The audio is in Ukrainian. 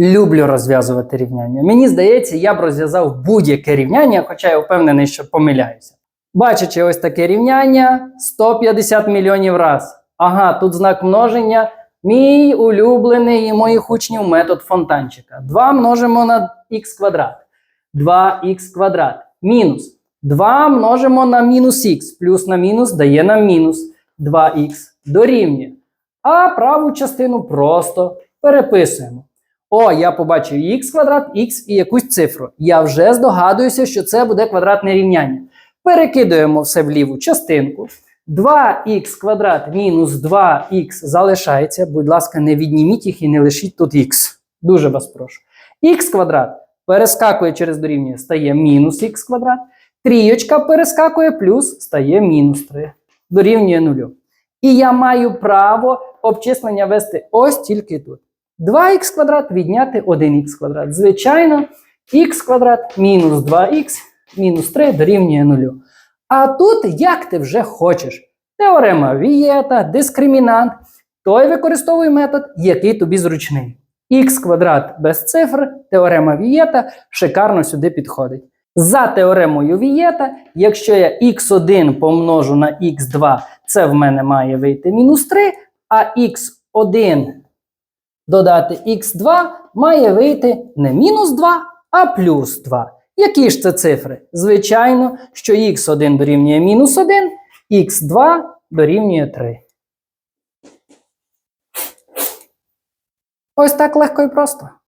Люблю розв'язувати рівняння. Мені здається, я б розв'язав будь-яке рівняння, хоча я впевнений, що помиляюся. Бачачи ось таке рівняння 150 мільйонів раз. Ага, тут знак множення. Мій улюблений і моїх учнів метод фонтанчика. 2 множимо на х квадрат. 2х квадрат. Мінус. 2 множимо на мінус х. Плюс на мінус дає нам мінус 2х. Дорівнює. А праву частину просто переписуємо. О, я побачив х квадрат, х і якусь цифру. Я вже здогадуюся, що це буде квадратне рівняння. Перекидуємо все в ліву частинку. 2х квадрат мінус 2х залишається. Будь ласка, не відніміть їх і не лишіть тут х. Дуже вас прошу. х квадрат перескакує через дорівнює, стає мінус х квадрат. Трієчка перескакує, плюс стає мінус 3. Дорівнює нулю. І я маю право обчислення вести ось тільки тут. 2х квадрат відняти 1х квадрат. Звичайно, х квадрат мінус 2х мінус 3 дорівнює нулю. А тут як ти вже хочеш. Теорема Вієта, дискримінант. Той використовуй метод, який тобі зручний. х квадрат без цифр, теорема Вієта шикарно сюди підходить. За теоремою Вієта, якщо я х1 помножу на х2, це в мене має вийти мінус 3, а х1 додати х2 має вийти не мінус 2, а плюс 2. Які ж це цифри? Звичайно, що х1 дорівнює мінус 1, х2 дорівнює 3. Ось так легко і просто.